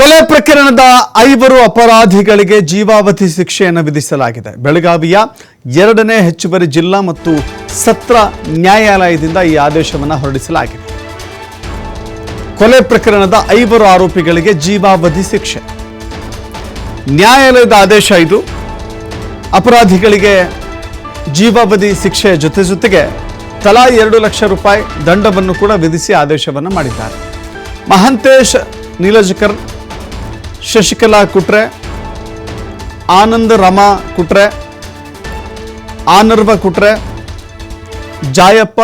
ಕೊಲೆ ಪ್ರಕರಣದ ಐವರು ಅಪರಾಧಿಗಳಿಗೆ ಜೀವಾವಧಿ ಶಿಕ್ಷೆಯನ್ನು ವಿಧಿಸಲಾಗಿದೆ. ಬೆಳಗಾವಿಯ ಎರಡನೇ ಹೆಚ್ಚುವರಿ ಜಿಲ್ಲಾ ಮತ್ತು ಸತ್ರ ನ್ಯಾಯಾಲಯದಿಂದ ಈ ಆದೇಶವನ್ನು ಹೊರಡಿಸಲಾಗಿದೆ. ಕೊಲೆ ಪ್ರಕರಣದ ಐವರು ಆರೋಪಿಗಳಿಗೆ ಜೀವಾವಧಿ ಶಿಕ್ಷೆ. ನ್ಯಾಯಾಲಯದ ಆದೇಶ ಇದು. ಅಪರಾಧಿಗಳಿಗೆ ಜೀವಾವಧಿ ಶಿಕ್ಷೆಯ ಜೊತೆ ಜೊತೆಗೆ ತಲಾ ಎರಡು ಲಕ್ಷ ರೂಪಾಯಿ ದಂಡವನ್ನು ಕೂಡ ವಿಧಿಸಿ ಆದೇಶವನ್ನು ಮಾಡಿದ್ದಾರೆ. ಮಹಂತೇಶ್ ನೀಲಜಕರ್ ಶಶಿಕಲಾ ಕುಟ್ರೆ, ಆನಂದ ರಮಾ ಕುಟ್ರೆ, ಆನರ್ವ ಕುಟ್ರೆ, ಜಾಯಪ್ಪ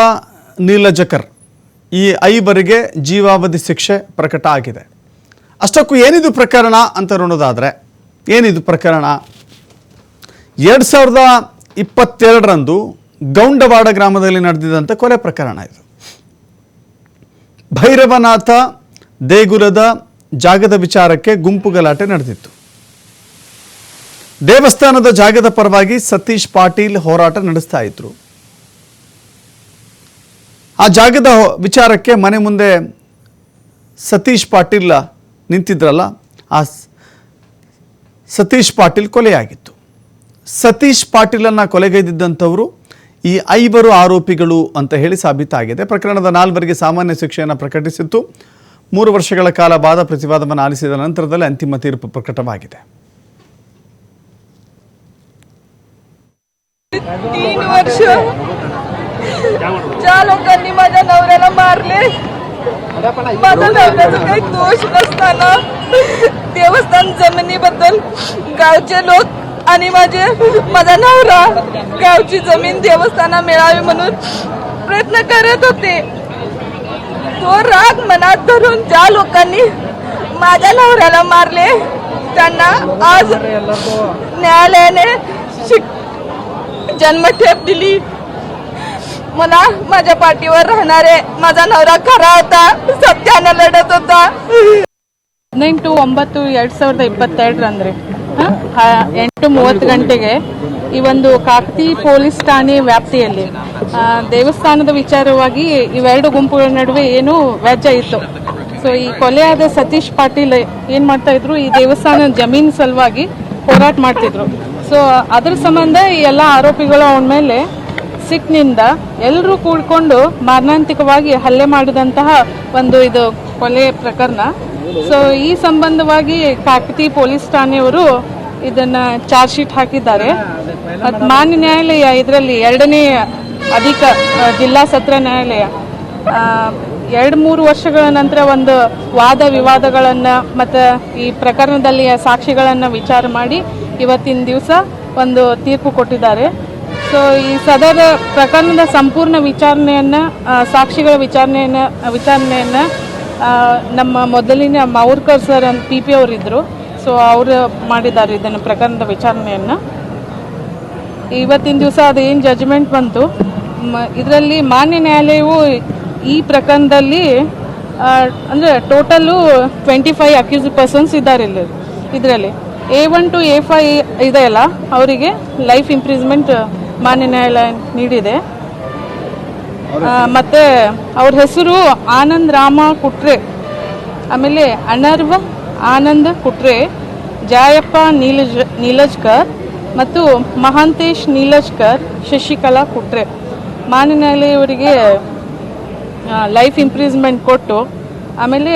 ನೀಲಜಕರ್ ಈ ಐವರಿಗೆ ಜೀವಾವಧಿ ಶಿಕ್ಷೆ ಪ್ರಕಟ ಆಗಿದೆ. ಅಷ್ಟಕ್ಕೂ ಏನಿದು ಪ್ರಕರಣ ಅಂತ ನೋಡೋದಾದರೆ ಏನಿದು ಪ್ರಕರಣ? ಎರಡು ಸಾವಿರದ ಇಪ್ಪತ್ತೆರಡರಂದು ಗೌಂಡವಾಡ ಗ್ರಾಮದಲ್ಲಿ ನಡೆದಿದ್ದಂಥ ಕೊಲೆ ಪ್ರಕರಣ ಇದು. ಭೈರವನಾಥ ದೇಗುಲದ ಜಾಗದ ವಿಚಾರಕ್ಕೆ ಗುಂಪು ಗಲಾಟೆ ನಡೆದಿತ್ತು. ದೇವಸ್ಥಾನದ ಜಾಗದ ಪರವಾಗಿ ಸತೀಶ್ ಪಾಟೀಲ್ ಹೋರಾಟ ನಡೆಸ್ತಾ ಇದ್ರು. ಆ ಜಾಗದ ವಿಚಾರಕ್ಕೆ ಮನೆ ಮುಂದೆ ಸತೀಶ್ ಪಾಟೀಲ್ ನಿಂತಿದ್ರಲ್ಲ, ಆ ಸತೀಶ್ ಪಾಟೀಲ್ ಕೊಲೆಯಾಗಿತ್ತು. ಸತೀಶ್ ಪಾಟೀಲನ್ನು ಕೊಲೆಗೈದಿದ್ದಂಥವರು ಈ ಐವರು ಆರೋಪಿಗಳು ಅಂತ ಹೇಳಿ ಸಾಬೀತಾಗಿದೆ. ಪ್ರಕರಣದ ನಾಲ್ವರಿಗೆ ಸಾಮಾನ್ಯ ಶಿಕ್ಷೆಯನ್ನು ಪ್ರಕಟಿಸಿತ್ತು. ಮೂರು ವರ್ಷಗಳ ಕಾಲ ವಾದ ಪ್ರತಿವಾದವನ್ನು ಆಲಿಸಿದ ನಂತರದಲ್ಲಿ ಅಂತಿಮ ತೀರ್ಪು ಪ್ರಕಟವಾಗಿದೆ तीन वर्ष ज्या लोकांनी माझ्या नवऱ्याला मारले माझ्या नवऱ्याचा काही दोष नसताना देवस्थान जमिनीबद्दल गावचे लोक आणि माझे माझा नवरा गावची जमीन देवस्थाना मिळावी म्हणून प्रयत्न करत होते तो राग मनात धरून ज्या लोकांनी माझ्या नवऱ्याला मारले त्यांना आज न्यायालयाने शिक जन्मठेप दिली मला माझ्या पाठीवर राहणारे माझा नवरा खरा होता सत्यानं लढत होता ಹದಿನೆಂಟು ಒಂಬತ್ತು ಎರಡು ಸಾವಿರದ ಇಪ್ಪತ್ತೆರಡರಂದ್ರೆ ಎಂಟು ಮೂವತ್ತು ಗಂಟೆಗೆ ಈ ಒಂದು ಕಾಕತಿ ಪೊಲೀಸ್ ಠಾಣೆ ವ್ಯಾಪ್ತಿಯಲ್ಲಿ. ದೇವಸ್ಥಾನದ ವಿಚಾರವಾಗಿ ಇವೆರಡು ಗುಂಪುಗಳ ನಡುವೆ ಏನು ವ್ಯಾಜ್ಯ ಇತ್ತು. ಸೊ ಈ ಕೊಲೆಯಾದ ಸತೀಶ್ ಪಾಟೀಲ್ ಏನ್ ಮಾಡ್ತಾ ಇದ್ರು? ಈ ದೇವಸ್ಥಾನ ಜಮೀನು ಸಲುವಾಗಿ ಹೋರಾಟ ಮಾಡ್ತಿದ್ರು. ಸೊ ಅದ್ರ ಸಂಬಂಧ ಈ ಎಲ್ಲ ಆರೋಪಿಗಳು ಅವನ ಮೇಲೆ ಸಿಟ್ನಿಂದ ಎಲ್ಲರೂ ಕೂಡ್ಕೊಂಡು ಮಾರಣಾಂತಿಕವಾಗಿ ಹಲ್ಲೆ ಮಾಡಿದಂತಹ ಒಂದು ಇದು ಕೊಲೆ ಪ್ರಕರಣ. ಸೊ ಈ ಸಂಬಂಧವಾಗಿ ಕಾಕತಿ ಪೊಲೀಸ್ ಠಾಣೆಯವರು ಇದನ್ನ ಚಾರ್ಜ್ ಶೀಟ್ ಹಾಕಿದ್ದಾರೆ. ಮಾನ್ಯ ನ್ಯಾಯಾಲಯ ಇದರಲ್ಲಿ ಎರಡನೇ ಅಧಿಕ ಜಿಲ್ಲಾ ಸತ್ರ ನ್ಯಾಯಾಲಯ. ಎರಡು ಮೂರು ವರ್ಷಗಳ ನಂತರ ಒಂದು ವಾದ ವಿವಾದಗಳನ್ನು ಮತ್ತು ಈ ಪ್ರಕರಣದಲ್ಲಿ ಸಾಕ್ಷಿಗಳನ್ನು ವಿಚಾರ ಮಾಡಿ ಇವತ್ತಿನ ದಿವಸ ಒಂದು ತೀರ್ಪು ಕೊಟ್ಟಿದ್ದಾರೆ. ಸೊ ಈ ಸದರ ಪ್ರಕರಣದ ಸಂಪೂರ್ಣ ವಿಚಾರಣೆಯನ್ನು ಸಾಕ್ಷಿಗಳ ವಿಚಾರಣೆಯನ್ನು ವಿಚಾರಣೆಯನ್ನು ನಮ್ಮ ಮೊದಲಿನ ಮಾವೂರ್ಕರ್ ಸರ್ ಅಂತ ಪಿ ಪಿ ಅವರಿದ್ದರು ಸೊ ಅವರು ಮಾಡಿದ್ದಾರೆ ಇದನ್ನು ಪ್ರಕರಣದ ವಿಚಾರಣೆಯನ್ನು. ಇವತ್ತಿನ ದಿವಸ ಅದು ಏನು ಜಜ್ಮೆಂಟ್ ಬಂತು? ಇದರಲ್ಲಿ ಮಾನ್ಯ ನ್ಯಾಯಾಲಯವು ಈ ಪ್ರಕರಣದಲ್ಲಿ ಅಂದರೆ total twenty five accused persons ಇದ್ದಾರೆ ಇಲ್ಲಿ, ಇದರಲ್ಲಿ. A one to A five ಇದೆಯಲ್ಲ ಅವರಿಗೆ ಲೈಫ್ ಇಂಪ್ರೂವ್ಮೆಂಟ್ ಮಾನ್ಯ ನ್ಯಾಯಾಲಯ ನೀಡಿದೆ. ಮತ್ತೆ ಅವ್ರ ಹೆಸರು ಆನಂದ್ ರಾಮ ಕುಟ್ರೆ, ಆಮೇಲೆ ಅನರ್ವ ಆನಂದ್ ಕುಟ್ರೆ, ಜಾಯಪ್ಪ ನೀಲಜ್, ನೀಲಜ್ಕರ್ ಮತ್ತು ಮಹಾಂತೇಶ್ ನೀಲಜ್ಕರ್, ಶಶಿಕಲಾ ಕುಟ್ರೆ. ಮಾನಿನಲ್ಲಿ ಇವರಿಗೆ ಲೈಫ್ ಇಂಪ್ರೂವ್ಮೆಂಟ್ ಕೊಟ್ಟು, ಆಮೇಲೆ